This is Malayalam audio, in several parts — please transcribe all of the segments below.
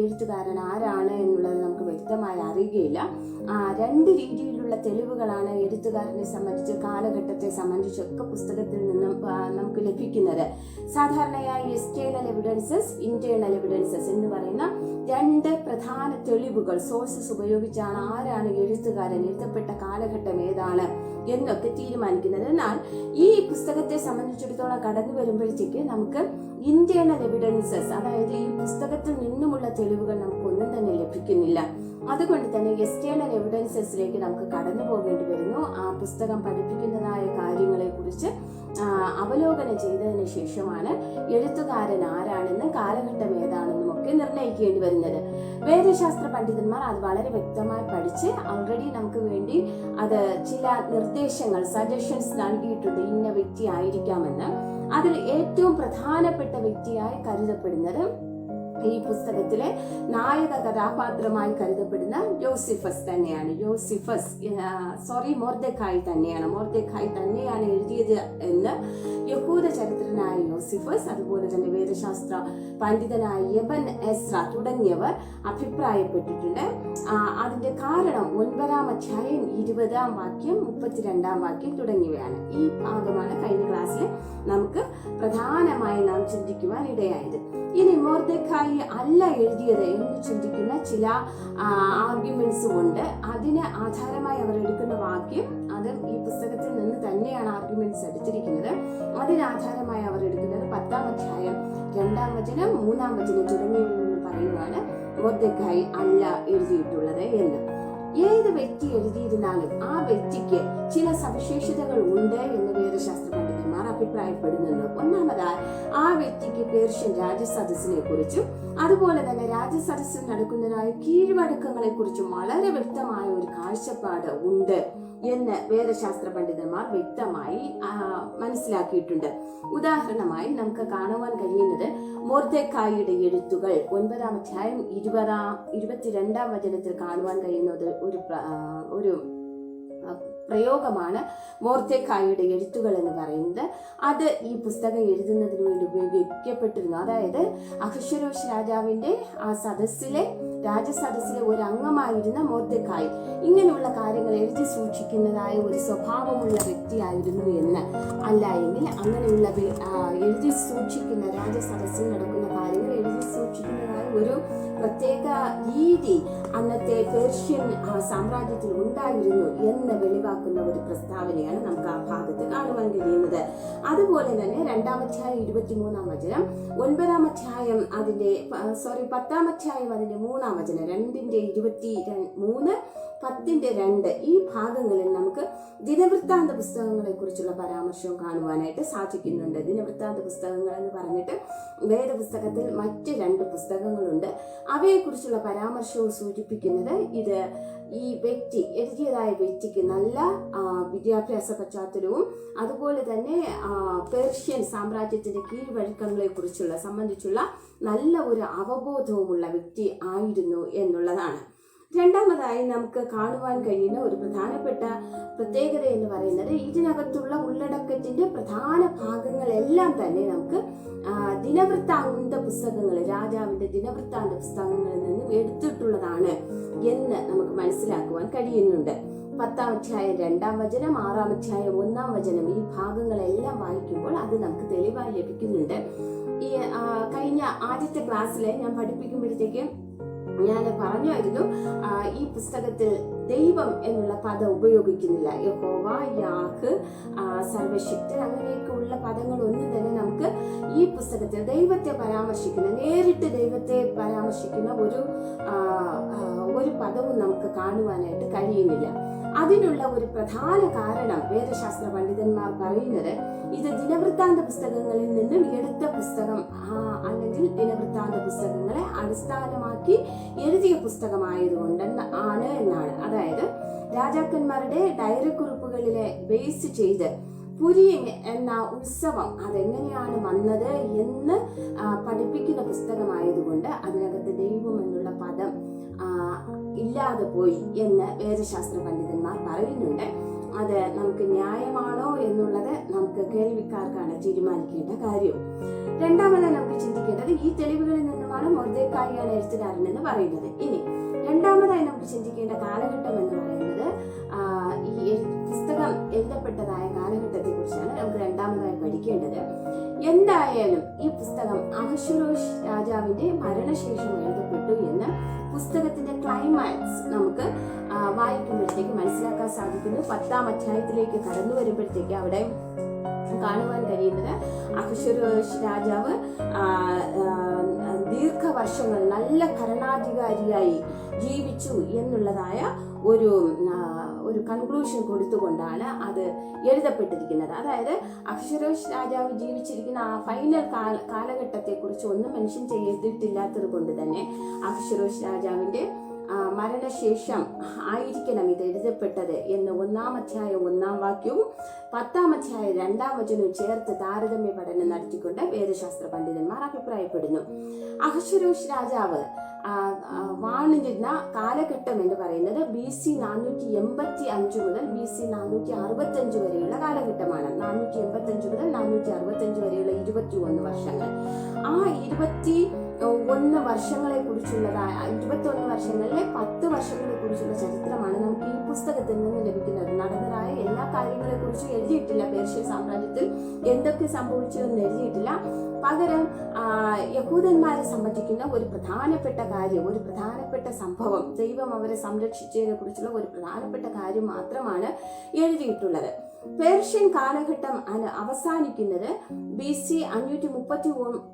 എഴുത്തുകാരൻ ആരാണ് എന്നുള്ളത് നമുക്ക് വ്യക്തമായി അറിയുകയില്ല. രണ്ട് രീതിയിലുള്ള തെളിവുകളാണ് എഴുത്തുകാരനെ സംബന്ധിച്ച് കാലഘട്ടത്തെ സംബന്ധിച്ചൊക്കെ പുസ്തകത്തിൽ നിന്നും നമുക്ക് ലഭിക്കുന്നത്. സാധാരണയായി എക്സ്റ്റേണൽ എവിഡൻസസ് ഇന്റേണൽ എവിഡൻസസ് എന്ന് പറയുന്ന രണ്ട് പ്രധാന തെളിവുകൾ സോഴ്സസ് ഉപയോഗിച്ചാണ് ആരാണ് എഴുത്തുകാരൻ എഴുതപ്പെട്ട കാലഘട്ടം ഏതാണ് എന്നൊക്കെ തീരുമാനിക്കുന്നത്. എന്നാൽ ഈ പുസ്തകത്തെ സംബന്ധിച്ചിടത്തോളം കടന്നു വരുമ്പോഴത്തേക്ക് നമുക്ക് ഇന്റേണൽ എവിഡൻസസ് അതായത് ഈ പുസ്തകത്തിൽ നിന്നുമുള്ള തെളിവുകൾ നമുക്കൊന്നും തന്നെ ലഭിക്കുന്നില്ല. അതുകൊണ്ട് തന്നെ എക്സ്റ്റേണൽ എവിഡൻസസിലേക്ക് നമുക്ക് കടന്നു പോകേണ്ടി വരുന്നു. ആ പുസ്തകം പഠിപ്പിക്കുന്നതായ കാര്യങ്ങളെ കുറിച്ച് അവലോകനം ചെയ്തതിന് ശേഷമാണ് എഴുത്തുകാരൻ ആരാണെന്നും കാലഘട്ടം ഏതാണെന്നും ഒക്കെ നിർണയിക്കേണ്ടി വരുന്നത്. വേദശാസ്ത്ര പണ്ഡിതന്മാർ അത് വളരെ വ്യക്തമായി പഠിച്ച് ഓൾറെഡി നമുക്ക് വേണ്ടി അത് ചില നിർദ്ദേശങ്ങൾ സജഷൻസ് നൽകിയിട്ടുണ്ട് ഇന്ന വ്യക്തി ആയിരിക്കാമെന്ന് അതിൽ ഏറ്റവും പ്രധാനപ്പെട്ട വ്യക്തിയായി കരുതപ്പെടുന്നത് ഈ പുസ്തകത്തിലെ നായക കഥാപാത്രമായി കരുതപ്പെടുന്ന ജോസിഫസ് തന്നെയാണ്. ജോസിഫസ് സോറി മോർദക്കായി തന്നെയാണ്. മോർദക്കായി തന്നെയാണ് എഴുതിയത് എന്ന് യഹൂദ ചരിത്രനായ യോസിഫസ് അതുപോലെ തന്നെ വേദശാസ്ത്ര പണ്ഡിതനായ യബൻ എസ്ര തുടങ്ങിയവർ അഭിപ്രായപ്പെട്ടിട്ടുണ്ട്. അതിന്റെ കാരണം ഒൻപതാം അധ്യായം ഇരുപതാം വാക്യം മുപ്പത്തിരണ്ടാം വാക്യം തുടങ്ങിയവയാണ്. ഈ ഭാഗമാണ് കഴിഞ്ഞ ക്ലാസ്സിൽ നമുക്ക് പ്രധാനമായി നാം ചിന്തിക്കുവാൻ ഇടയായത്. ഇനി മോർദക്കായി അല്ല എഴുതിയത് എന്ന് ചിന്തിക്കുന്ന ചില ആർഗ്യുമെന്റ്സും ഉണ്ട്. അതിന് ആധാരമായി അവർ എടുക്കുന്ന വാക്യം അത് ഈ പുസ്തകത്തിൽ നിന്ന് തന്നെയാണ് ആർഗ്യുമെന്റ്സ് എടുത്തിരിക്കുന്നത്. അതിന് ആധാരമായി അവർ എടുക്കുന്നത് പത്താം അധ്യായം രണ്ടാം വചനം മൂന്നാം വചനം തുടങ്ങിയവയിൽ നിന്ന് പറയുവാണ് മോർദക്കായി അല്ല എഴുതിയിട്ടുള്ളത് എന്ന്. ഏത് വ്യക്തി എഴുതിയിരുന്നാലും ആ വ്യക്തിക്ക് ചില സവിശേഷതകൾ ഉണ്ട് എന്ന് വേദശാസ്ത്ര പണ്ഡിതന്മാർ അഭിപ്രായപ്പെടുന്നുണ്ട്. ഒന്നാമതായി ആ വ്യക്തിക്ക് പേർഷ്യൻ രാജസദസ്സിനെ കുറിച്ചും അതുപോലെ തന്നെ രാജസദസ്സിൽ നടക്കുന്നതായ കീഴ്വഴക്കങ്ങളെ കുറിച്ചും വളരെ വ്യക്തമായ ഒരു കാഴ്ചപ്പാട് ഉണ്ട് എന്ന് വേദശാസ്ത്ര പണ്ഡിതന്മാർ വ്യക്തമായി മനസ്സിലാക്കിയിട്ടുണ്ട്. ഉദാഹരണമായി നമുക്ക് കാണുവാൻ കഴിയുന്നത് മോർദക്കായിയുടെ എഴുത്തുകൾ. ഒൻപതാം അധ്യായം ഇരുപതാം ഇരുപത്തിരണ്ടാം വചനത്തിൽ കാണുവാൻ കഴിയുന്നത് ഒരു ഒരു പ്രയോഗമാണ് മോർത്തേക്കായുടെ എഴുത്തുകൾ എന്ന് പറയുന്നത്. അത് ഈ പുസ്തകം എഴുതുന്നതിന് വേണ്ടി ഉപയോഗിക്കപ്പെട്ടിരുന്നു. അതായത് അഹശ്വരോഷ് രാജാവിന്റെ ആ സദസ്സിലെ രാജസദസ്സിലെ ഒരു അംഗമായിരുന്ന മോർത്തേക്കായി ഇങ്ങനെയുള്ള കാര്യങ്ങൾ എഴുതി സൂക്ഷിക്കുന്നതായ ഒരു സ്വഭാവമുള്ള വ്യക്തിയായിരുന്നു എന്ന് അല്ല എങ്കിൽ അങ്ങനെയുള്ള എഴുതി സൂക്ഷിക്കുന്ന രാജസദസ്സിൽ നടക്കുന്ന കാര്യങ്ങൾ എഴുതി സൂക്ഷിക്കുന്നതായ ഒരു പ്രത്യേക രീതി അന്നത്തെ പേർഷ്യൻ സാമ്രാജ്യത്തിൽ ഉണ്ടായിരുന്നു എന്ന് വെളിവാക്കുന്ന ഒരു പ്രസ്താവനയാണ് നമുക്ക് ആ ഭാഗത്ത് കാണുവാൻ കഴിയുന്നത്. അതുപോലെ തന്നെ രണ്ടാം അധ്യായം ഇരുപത്തിമൂന്നാം വചനം ഒൻപതാം അധ്യായം അതിന്റെ സോറി പത്താം അധ്യായം അതിന്റെ മൂന്നാം വചനം രണ്ടിന്റെ ഇരുപത്തി മൂന്ന് പത്തിന്റെ രണ്ട് ഈ ഭാഗങ്ങളിൽ നമുക്ക് ദിനവൃത്താന്ത പുസ്തകങ്ങളെ കുറിച്ചുള്ള പരാമർശവും കാണുവാനായിട്ട് സാധിക്കുന്നുണ്ട്. ദിനവൃത്താന്ത പുസ്തകങ്ങൾ എന്ന് പറഞ്ഞിട്ട് വേദപുസ്തകത്തിൽ മറ്റ് രണ്ട് പുസ്തകങ്ങളുണ്ട്. അവയെക്കുറിച്ചുള്ള പരാമർശവും സൂചിപ്പിക്കുന്നത് ഇത് ഈ വ്യക്തി എഴുതിയതായ വ്യക്തിക്ക് നല്ല വിദ്യാഭ്യാസ പശ്ചാത്തലവും അതുപോലെ തന്നെ പേർഷ്യൻ സാമ്രാജ്യത്തിന്റെ കീഴ്വഴക്കങ്ങളെ കുറിച്ചുള്ള സംബന്ധിച്ചുള്ള നല്ല ഒരു അവബോധവുമുള്ള വ്യക്തി ആയിരുന്നു എന്നുള്ളതാണ്. രണ്ടാമതായി നമുക്ക് കാണുവാൻ കഴിയുന്ന ഒരു പ്രധാനപ്പെട്ട പ്രത്യേകത എന്ന് പറയുന്നത് ഇതിനകത്തുള്ള ഉള്ളടക്കത്തിന്റെ പ്രധാന ഭാഗങ്ങളെല്ലാം തന്നെ നമുക്ക് ദിനവൃത്താന്ത പുസ്തകങ്ങൾ രാജാവിന്റെ ദിനവൃത്താന്ത പുസ്തകങ്ങളിൽ നിന്നും എടുത്തിട്ടുള്ളതാണ് എന്ന് നമുക്ക് മനസ്സിലാക്കുവാൻ കഴിയുന്നുണ്ട്. പത്താം അധ്യായം രണ്ടാം വചനം ആറാം അധ്യായം ഒന്നാം വചനം ഈ ഭാഗങ്ങളെല്ലാം വായിക്കുമ്പോൾ അത് നമുക്ക് തെളിവായി ലഭിക്കുന്നുണ്ട്. ഈ കഴിഞ്ഞ ആദ്യത്തെ ക്ലാസ്സിലെ ഞാൻ പഠിപ്പിക്കുമ്പോഴത്തേക്ക് ഞാൻ പറഞ്ഞായിരുന്നു ഈ പുസ്തകത്തിൽ ദൈവം എന്നുള്ള പദം ഉപയോഗിക്കുന്നില്ല. യഹോവ യാഹ് സർവശക്തൻ അങ്ങനെയൊക്കെയുള്ള പദങ്ങളൊന്നും തന്നെ നമുക്ക് ഈ പുസ്തകത്തിൽ ദൈവത്തെ പരാമർശിക്കുന്ന നേരിട്ട് ദൈവത്തെ പരാമർശിക്കുന്ന ഒരു ഒരു പദവും നമുക്ക് കാണുവാനായിട്ട് കഴിയുന്നില്ല. അതിനുള്ള ഒരു പ്രധാന കാരണം വേദശാസ്ത്ര പണ്ഡിതന്മാർ പറയുന്നത് ഇത് ദിനവൃത്താന്ത പുസ്തകങ്ങളിൽ നിന്നും എടുത്ത പുസ്തകം. അല്ലെങ്കിൽ ദിനവൃത്താന്ത പുസ്തകങ്ങളെ അടിസ്ഥാനമാക്കി എഴുതിയ പുസ്തകമായതുകൊണ്ട് ആണ് എന്നാണ്. അതായത് രാജാക്കന്മാരുടെ ഡയറി കുറിപ്പുകളിലെ ബേസ് ചെയ്ത് പുരി എന്ന ഉത്സവം അതെങ്ങനെയാണ് വന്നത് എന്ന് പഠിപ്പിക്കുന്ന പുസ്തകമായതുകൊണ്ട് അതിനകത്ത് ദൈവം എന്നുള്ള പദം ഇല്ലാതെ പോയി എന്ന് വേദശാസ്ത്ര പണ്ഡിതന്മാർ പറയുന്നുണ്ട്. അത് നമുക്ക് ന്യായമാണോ എന്നുള്ളത് നമുക്ക് കേൾവിക്കാർക്കാണ് തീരുമാനിക്കേണ്ട കാര്യം. രണ്ടാമതായി നമുക്ക് ചിന്തിക്കേണ്ടത് ഈ തെളിവുകളിൽ നിന്നുമാണ് മൊർദേക്കായിയാണ് എഴുത്തുകാരൻ എന്ന് പറയുന്നത്. ഇനി രണ്ടാമതായി നമുക്ക് ചിന്തിക്കേണ്ട കാലഘട്ടം എന്ന് പറയുന്നത് ഈ പുസ്തകം എഴുതപ്പെട്ടതായ കാലഘട്ടത്തെ കുറിച്ചാണ് നമുക്ക് രണ്ടാമതായി പഠിക്കേണ്ടത്. എന്തായാലും ഈ പുസ്തകം അഹശ്വരോഷ് രാജാവിന്റെ മരണശേഷം എഴുതപ്പെട്ടു എന്ന് പുസ്തകത്തിന്റെ ക്ലൈമാക്സ് നമുക്ക് വായിക്കുമ്പോഴത്തേക്ക് മനസ്സിലാക്കാൻ സാധിക്കുന്നു. പത്താം അധ്യായത്തിലേക്ക് കടന്നു വരുമ്പോഴത്തേക്ക് അവിടെ കാണുവാൻ കഴിയുന്നത് അഹശ്വരോഷ് രാജാവ് ദീർഘവർഷങ്ങൾ നല്ല ഭരണാധികാരിയായി ജീവിച്ചു എന്നുള്ളതായ ഒരു ഒരു കൺക്ലൂഷൻ കൊടുത്തുകൊണ്ടാണ് അത് എഴുതപ്പെട്ടിരിക്കുന്നത്. അതായത് അക്ഷരോഷ് രാജാവ് ജീവിച്ചിരിക്കുന്ന ആ ഫൈനൽ കാല കാലഘട്ടത്തെക്കുറിച്ച് ഒന്നും മെൻഷൻ ചെയ്തിട്ടില്ലാത്തത് കൊണ്ട് തന്നെ അക്ഷരോഷ് രാജാവിന്റെ ആ, ശേഷം ആയിരിക്കണം ഇത് എഴുതപ്പെട്ടത് എന്ന് ഒന്നാം അധ്യായം ഒന്നാം വാക്യവും പത്താം അധ്യായം രണ്ടാം വചനവും ചേർത്ത് താരതമ്യ പഠനം നടത്തിക്കൊണ്ട് വേദശാസ്ത്ര പണ്ഡിതന്മാർ അഭിപ്രായപ്പെടുന്നു. അഹശ്വരോഷ് രാജാവ് വാണിരുന്ന കാലഘട്ടം എന്ന് പറയുന്നത് ബി സി നാനൂറ്റി എൺപത്തി അഞ്ച് മുതൽ ബി സി നാനൂറ്റി അറുപത്തി അഞ്ച് വരെയുള്ള കാലഘട്ടമാണ്. നാനൂറ്റി എൺപത്തി അഞ്ച് മുതൽ നാനൂറ്റി അറുപത്തി അഞ്ച് വരെയുള്ള ഇരുപത്തി ഒന്ന് വർഷങ്ങൾ. ആ ഇരുപത്തി ഒന്ന് വർഷങ്ങളെ കുറിച്ചുള്ളതായ ഇരുപത്തി ഒന്ന് വർഷങ്ങളിലെ പത്ത് വർഷങ്ങളെ കുറിച്ചുള്ള ചരിത്രമാണ് നമുക്ക് ഈ പുസ്തകത്തിൽ നിന്ന് ലഭിക്കുന്നത്. നടന്നതായ എല്ലാ കാര്യങ്ങളെ കുറിച്ചും എഴുതിയിട്ടില്ല പേർഷ്യൻ സാമ്രാജ്യത്തിൽ. എന്തൊക്കെ സംഭവിച്ചു എന്ന് എഴുതിയിട്ടില്ല. പകരം യഹൂദന്മാരെ സംബന്ധിക്കുന്ന ഒരു പ്രധാനപ്പെട്ട കാര്യം ഒരു പ്രധാനപ്പെട്ട സംഭവം ദൈവം അവരെ സംരക്ഷിച്ചതിനെ കുറിച്ചുള്ള ഒരു പ്രധാനപ്പെട്ട കാര്യം മാത്രമാണ് എഴുതിയിട്ടുള്ളത്. പേർഷ്യൻ കാലഘട്ടം അവസാനിക്കുന്നത്. ബി സി അഞ്ഞൂറ്റി മുപ്പത്തി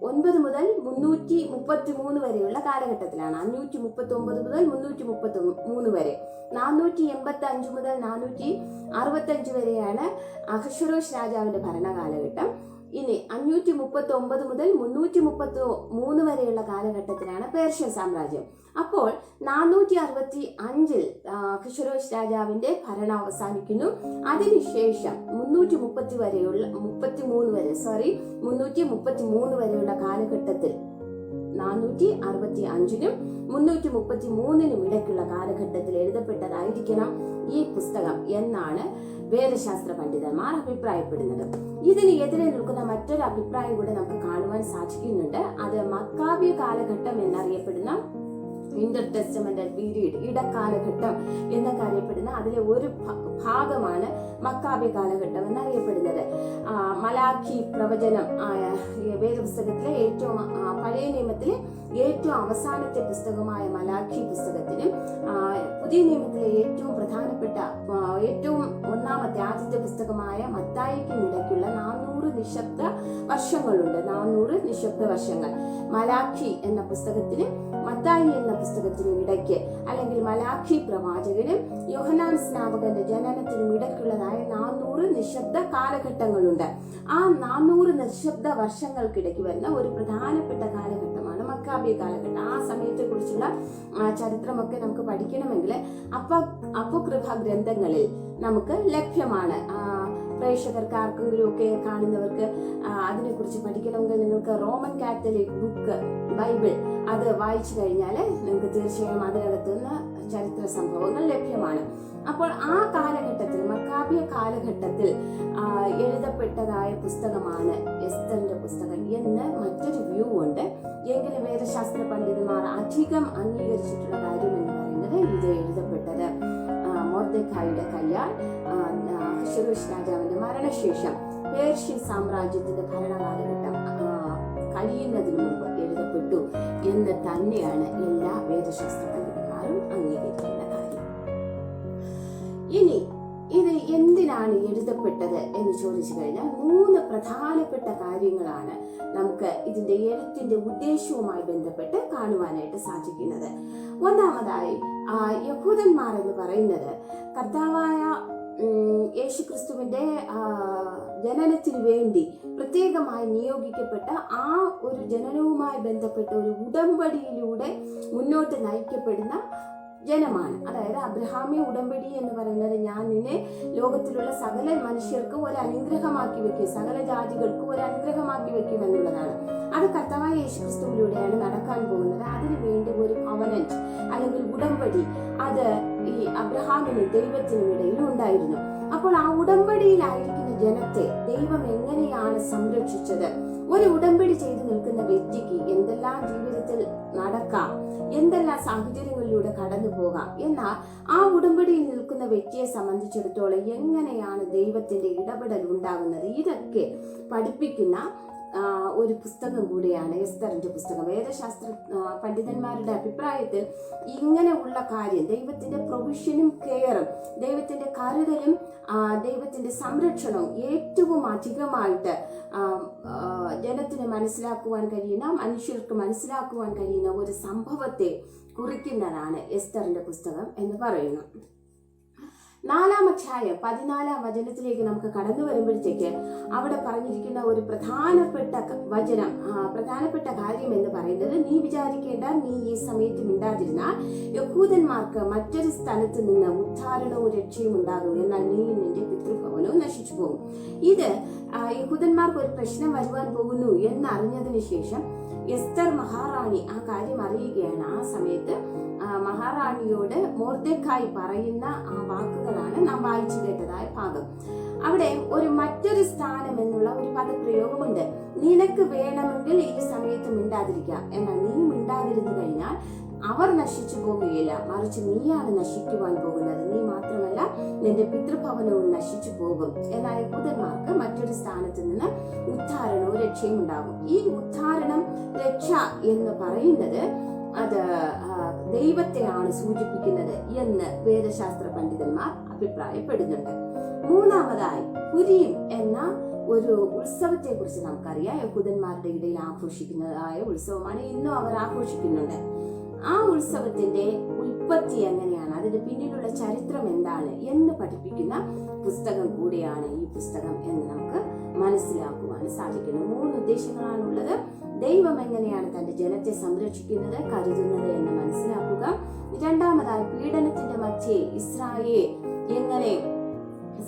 ഒൻപത് മുതൽ മുന്നൂറ്റി മുപ്പത്തി മൂന്ന് വരെയുള്ള കാലഘട്ടത്തിലാണ്. അഞ്ഞൂറ്റി മുപ്പത്തി ഒമ്പത് മുതൽ മുന്നൂറ്റി മുപ്പത്തി മൂന്ന് വരെ. നാനൂറ്റി എൺപത്തി അഞ്ച് മുതൽ നാനൂറ്റി അറുപത്തി അഞ്ച് വരെയാണ് അഹശ്വരോഷ് രാജാവിന്റെ ഭരണകാലഘട്ടം. ഇനി അഞ്ഞൂറ്റി മുപ്പത്തി ഒമ്പത് മുതൽ മുന്നൂറ്റി മുപ്പത്തി മൂന്ന് വരെയുള്ള കാലഘട്ടത്തിലാണ് പേർഷ്യൻ സാമ്രാജ്യം. അപ്പോൾ നാനൂറ്റി അറുപത്തി അഞ്ചിൽ അഹശ്വരോഷ് രാജാവിന്റെ ഭരണം അവസാനിക്കുന്നു. അതിനുശേഷം മുന്നൂറ്റി മുപ്പത്തി വരെയുള്ള മുപ്പത്തി മൂന്ന് വരെ സോറി മുന്നൂറ്റി മുപ്പത്തി മൂന്ന് വരെയുള്ള കാലഘട്ടത്തിൽ നാനൂറ്റി അറുപത്തി അഞ്ചിനും മുന്നൂറ്റി മുപ്പത്തി മൂന്നിനും ഇടയ്ക്കുള്ള കാലഘട്ടത്തിൽ എഴുതപ്പെട്ടതായിരിക്കണം ഈ പുസ്തകം എന്നാണ് വേദശാസ്ത്ര പണ്ഡിതന്മാർ അഭിപ്രായപ്പെടുന്നത്. ഇതിന് എതിരെ നിൽക്കുന്ന മറ്റൊരു അഭിപ്രായം കൂടെ നമുക്ക് കാണുവാൻ സാധിക്കുന്നുണ്ട്. അത് മക്കാവ്യ കാലഘട്ടം എന്നറിയപ്പെടുന്ന ഇന്റർ ടെസ്റ്റമെന്റൽ പീരീഡ് ഇടക്കാലഘട്ടം എന്നൊക്കെ അറിയപ്പെടുന്ന അതിലെ ഒരു ഭാഗമാണ് മക്കാബി കാലഘട്ടം എന്നറിയപ്പെടുന്നത്. മലാഖി പ്രവചനം ആയ വേദപുസ്തകത്തിലെ ഏറ്റവും പഴയ നിയമത്തിലെ ഏറ്റവും അവസാനത്തെ പുസ്തകമായ മലാഖി പുസ്തകത്തിലും പുതിയ നിയമത്തിലെ ഏറ്റവും പ്രധാനപ്പെട്ട ഏറ്റവും ഒന്നാമത്തെ ആദ്യത്തെ പുസ്തകമായ മത്തായിക്കും ഇടയ്ക്കുള്ള നാനൂറ് നിശബ്ദ വർഷങ്ങളുണ്ട്. നാനൂറ് നിശബ്ദ വർഷങ്ങൾ. മലാഖി എന്ന പുസ്തകത്തിന് മത്തായി എന്ന പുസ്തകത്തിനും ഇടയ്ക്ക് അല്ലെങ്കിൽ മലാഖി പ്രവാചകനും യോഹനാൻ സ്നാപകന്റെ ജനനത്തിനും ഇടയ്ക്കുള്ളതായ നാനൂറ് നിശബ്ദ കാലഘട്ടങ്ങളുണ്ട്. ആ നാനൂറ് നിശബ്ദ വർഷങ്ങൾക്കിടയ്ക്ക് വരുന്ന ഒരു പ്രധാനപ്പെട്ട കാലഘട്ടമാണ് മക്കാബിയ കാലഘട്ടം. ആ സമയത്തെ കുറിച്ചുള്ള ചരിത്രമൊക്കെ നമുക്ക് പഠിക്കണമെങ്കിൽ അപ്പ അപ്പകൃഭ ഗ്രന്ഥങ്ങളിൽ നമുക്ക് ലഭ്യമാണ്. പ്രേക്ഷകർക്ക് ആർക്കെങ്കിലും ഒക്കെ കാണുന്നവർക്ക് അതിനെക്കുറിച്ച് പഠിക്കണമെങ്കിൽ നിങ്ങൾക്ക് റോമൻ കാത്തലിക് ബുക്ക് ബൈബിൾ അത് വായിച്ചു കഴിഞ്ഞാൽ നിങ്ങൾക്ക് തീർച്ചയായും അതിനകത്ത് നിന്ന് ചരിത്ര സംഭവങ്ങൾ ലഭ്യമാണ്. അപ്പോൾ ആ കാലഘട്ടത്തിൽ മക്കാബിയ കാലഘട്ടത്തിൽ എഴുതപ്പെട്ടതായ പുസ്തകമാണ് എസ്തറിന്റെ പുസ്തകം എന്ന് മറ്റൊരു വ്യൂ ഉണ്ട്. എങ്കിലും വേദശാസ്ത്ര പണ്ഡിതന്മാർ അധികം അംഗീകരിച്ചിട്ടുള്ള കാര്യം എന്ന് പറയുന്നത് ഇത് എഴുതപ്പെട്ടത് ആ, മൊർദെഖായിയുടെ കയ്യാൽ അഹശ്വരോഷ് രാജാവിന്റെ മരണശേഷം പേർഷ്യൻ സാമ്രാജ്യത്തിന്റെ ഭരണകാലഘട്ടം കഴിയുന്നതിന് മുമ്പ് എഴുതപ്പെട്ടു. എന്ന് തന്നെയാണ് എല്ലാ വേദശാസ്ത്ര പണ്ഡിതന്മാരും അംഗീകരിക്കുന്ന കാര്യം. ഇനി ഇത് എന്തിനാണ് എഴുതപ്പെട്ടത് എന്ന് ചോദിച്ചു കഴിഞ്ഞാൽ മൂന്ന് പ്രധാനപ്പെട്ട കാര്യങ്ങളാണ് നമുക്ക് ഇതിന്റെ എഴുത്തിന്റെ ഉദ്ദേശവുമായി ബന്ധപ്പെട്ട് കാണുവാനായിട്ട് സാധിക്കുന്നത്. ഒന്നാമതായി ആ, യഹൂദന്മാർ എന്ന് പറയുന്നത് കർത്താവായ ആ, ജനനത്തിന് വേണ്ടി പ്രത്യേകമായി നിയോഗിക്കപ്പെട്ട ആ ഒരു ജനനവുമായി ബന്ധപ്പെട്ട ഒരു ഉടമ്പടിയിലൂടെ മുന്നോട്ട് നയിക്കപ്പെടുന്ന ജനമാണ്. അതായത് അബ്രഹാമി ഉടമ്പടി എന്ന് പറയുന്നത് ഞാൻ നിന്നെ ലോകത്തിലുള്ള സകല മനുഷ്യർക്ക് ഒരു അനുഗ്രഹമാക്കി വെക്കും സകല ജാതികൾക്ക് ഒരു അനുഗ്രഹമാക്കി വെക്കും എന്നുള്ളതാണ്. അത് കർത്താവായ യേശുക്രിസ്തുവിലൂടെയാണ് നടക്കാൻ പോകുന്നത്. അതിനു വേണ്ടി ഒരു കവനന്റ് അല്ലെങ്കിൽ ഉടമ്പടി അത് ഈ അബ്രഹാമിനും ദൈവത്തിനും ഇടയിൽ ഉണ്ടായിരുന്നു. അപ്പോൾ ആ ഉടമ്പടിയിലായിരിക്കുന്ന ജനത്തെ ദൈവം എങ്ങനെയാണ് സംരക്ഷിച്ചത്? ഒരു ഉടമ്പടി ചെയ്തു നിൽക്കുന്ന വ്യക്തിക്ക് എന്തെല്ലാം ജീവിതത്തിൽ നടക്കാം? എന്തെല്ലാം സാഹചര്യങ്ങളിലൂടെ കടന്നു പോകാം? എന്നാൽ ആ ഉടമ്പടിയിൽ നിൽക്കുന്ന വ്യക്തിയെ സംബന്ധിച്ചിടത്തോളം എങ്ങനെയാണ് ദൈവത്തിന്റെ ഇടപെടൽ ഉണ്ടാകുന്നത്? ഇതൊക്കെ പഠിപ്പിക്കുന്ന ഒരു പുസ്തകം കൂടിയാണ് എസ്തറിന്റെ പുസ്തകം. വേദശാസ്ത്ര പണ്ഡിതന്മാരുടെ അഭിപ്രായത്തിൽ ഇങ്ങനെയുള്ള കാര്യം ദൈവത്തിന്റെ പ്രൊവിഷനും കെയറും ദൈവത്തിന്റെ കരുതലും ദൈവത്തിന്റെ സംരക്ഷണവും ഏറ്റവും അധികമായിട്ട് ജനത്തിന് മനസ്സിലാക്കുവാൻ കഴിയുന്ന മനുഷ്യർക്ക് മനസ്സിലാക്കുവാൻ കഴിയുന്ന ഒരു സംഭവത്തെ കുറിക്കുന്നതാണ് എസ്തറിന്റെ പുസ്തകം എന്ന് പറയുന്നു. നാലാം അധ്യായം പതിനാലാം വചനത്തിലേക്ക് നമുക്ക് കടന്നു വരുമ്പോഴത്തേക്ക് അവിടെ പറഞ്ഞിരിക്കുന്ന ഒരു പ്രധാനപ്പെട്ട വചനം പ്രധാനപ്പെട്ട കാര്യം എന്ന് പറയുന്നത് നീ വിചാരിക്കേണ്ട നീ ഈ സമയത്ത് മിണ്ടാതിരുന്നാൽ യഹൂദന്മാർക്ക് മറ്റൊരു സ്ഥലത്ത് നിന്ന് ഉദ്ധാരണവും രക്ഷയും ഉണ്ടാകും. എന്നാൽ നീ നിന്റെ പിതൃഭവനവും നശിച്ചു പോകും. ഇത് യഹൂദന്മാർക്ക് ഒരു പ്രശ്നം വരുവാൻ പോകുന്നു എന്നറിഞ്ഞതിന് ശേഷം എസ്തർ മഹാറാണി ആ കാര്യം അറിയുകയാണ്. ആ സമയത്ത് മഹാറാണിയോട് മോർദക്കായി പറയുന്ന ആ വാക്കുകളാണ് നാം വായിച്ചു കേട്ടതായ ഭാഗം. അവിടെ ഒരു മറ്റൊരു സ്ഥാനം എന്നുള്ള ഒരു പദപ്രയോഗമുണ്ട്. നിനക്ക് വേണമെങ്കിൽ ഈ സമയത്ത് മിണ്ടാതിരിക്കാം. എന്നാൽ നീ മിണ്ടാതിരുന്നു കഴിഞ്ഞാൽ അവർ നശിച്ചു പോകുകയില്ല മറിച്ച് നീയാണ് നശിക്കുവാൻ പോകുന്നത്. നീ മാത്രമല്ല നിന്റെ പിതൃഭവനവും നശിച്ചു പോകും. എന്നാൽ യഹൂദന്മാർക്ക് മറ്റൊരു സ്ഥാനത്ത് നിന്ന് ഉദ്ധാരണവും രക്ഷയും ഉണ്ടാകും. ഈ ഉദ്ധാരണം രക്ഷ എന്ന് പറയുന്നത് അത് ദൈവത്തെയാണ് സൂചിപ്പിക്കുന്നത് എന്ന് വേദശാസ്ത്ര പണ്ഡിതന്മാർ അഭിപ്രായപ്പെടുന്നുണ്ട്. മൂന്നാമതായി പുരിയും എന്ന ഒരു ഉത്സവത്തെ കുറിച്ച് നമുക്കറിയാം. യഹൂദന്മാരുടെ ഇടയിൽ ആഘോഷിക്കുന്നതായ ഉത്സവമാണ് ഇന്നും അവർ ആഘോഷിക്കുന്നുണ്ട്. ആ ഉത്സവത്തിന്റെ ഉൽപ്പത്തി എങ്ങനെയാണ്? അതിന്റെ പിന്നിലുള്ള ചരിത്രം എന്താണ്? എന്ന് പഠിപ്പിക്കുന്ന പുസ്തകം കൂടിയാണ് ഈ പുസ്തകം എന്ന് നമുക്ക് മനസ്സിലാക്കുവാൻ സാധിക്കുന്നു. മൂന്ന് ഉദ്ദേശങ്ങളാണുള്ളത്. ദൈവം എങ്ങനെയാണ് തന്റെ ജനത്തെ സംരക്ഷിക്കുന്നത് കരുതുന്നത് എന്ന് മനസ്സിലാക്കുക. രണ്ടാമതായി പീഡനത്തിന്റെ മധ്യേ ഇസ്രായേൽ എങ്ങനെ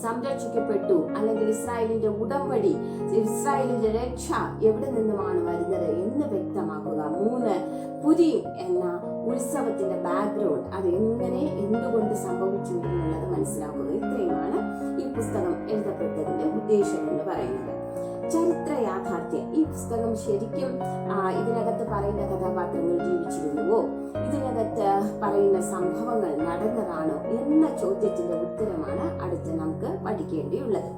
സംരക്ഷിക്കപ്പെട്ടു? അല്ലെങ്കിൽ ഇസ്രായേലിന്റെ ഉടമ്പടി ഇസ്രായേലിന്റെ രക്ഷ എവിടെ നിന്നുമാണ് വരുന്നത് എന്ന് വ്യക്തമാക്കുക. മൂന്ന് പുതി എന്ന ഉത്സവത്തിന്റെ ബാക്ക്ഗ്രൗണ്ട് അത് എങ്ങനെ എന്തുകൊണ്ട് സംഭവിച്ചു എന്നുള്ളത് മനസ്സിലാക്കുക. ഇത്രയുമാണ് ഈ പുസ്തകം എഴുതപ്പെട്ടതിന്റെ ഉദ്ദേശം എന്ന് പറയുന്നത്. പുസ്തകം ശരിക്കും ഇതിനകത്ത് പറയുന്ന കഥാപാത്രങ്ങൾ ജീവിച്ചിരുന്നുവോ? ഇതിനകത്ത് പറയുന്ന സംഭവങ്ങൾ നടന്നതാണോ എന്ന ചോദ്യത്തിന്റെ ഉത്തരമാണ് അടുത്ത് നമുക്ക് പഠിക്കേണ്ടിയുള്ളത്.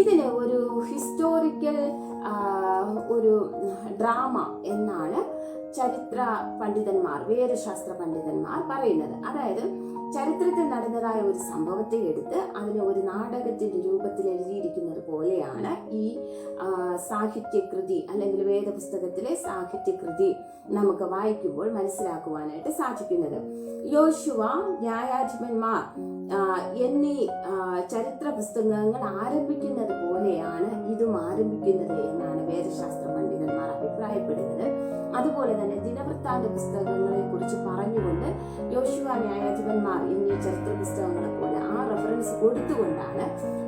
ഇതിന് ഒരു ഹിസ്റ്റോറിക്കൽ ഒരു ഡ്രാമ എന്നാണ് ചരിത്ര പണ്ഡിതന്മാർ വേദശാസ്ത്ര പണ്ഡിതന്മാർ പറയുന്നത്. അതായത് ചരിത്രത്തിൽ നടന്നതായ ഒരു സംഭവത്തെ എടുത്ത് അതിനെ ഒരു നാടകത്തിന്റെ രൂപത്തിൽ എഴുതിയിരിക്കുന്നത് പോലെയാണ് ഈ സാഹിത്യകൃതി അല്ലെങ്കിൽ വേദപുസ്തകത്തിലെ സാഹിത്യകൃതി നമുക്ക് വായിക്കുമ്പോൾ മനസ്സിലാക്കുവാനായിട്ട് സാധിക്കുന്നത്. യോശുവ ന്യായാധിപന്മാർ എന്നീ ചരിത്ര പുസ്തകങ്ങൾ ആരംഭിക്കുന്നത് പോലെയാണ് ഇതും ആരംഭിക്കുന്നത് എന്നാണ് വേദശാസ്ത്ര പണ്ഡിതന്മാർ അഭിപ്രായപ്പെടുന്നത്. അതുപോലെ തന്നെ ദിനവൃത്താന്ത പുസ്തകങ്ങളെ കുറിച്ച് പറഞ്ഞുകൊണ്ട് യോശുവ ന്യായാധിപന്മാർ എന്നീ ചരിത്ര പുസ്തകങ്ങളെ പോലെ ആ റെഫറൻസ് കൊടുത്തുകൊണ്ടാണ്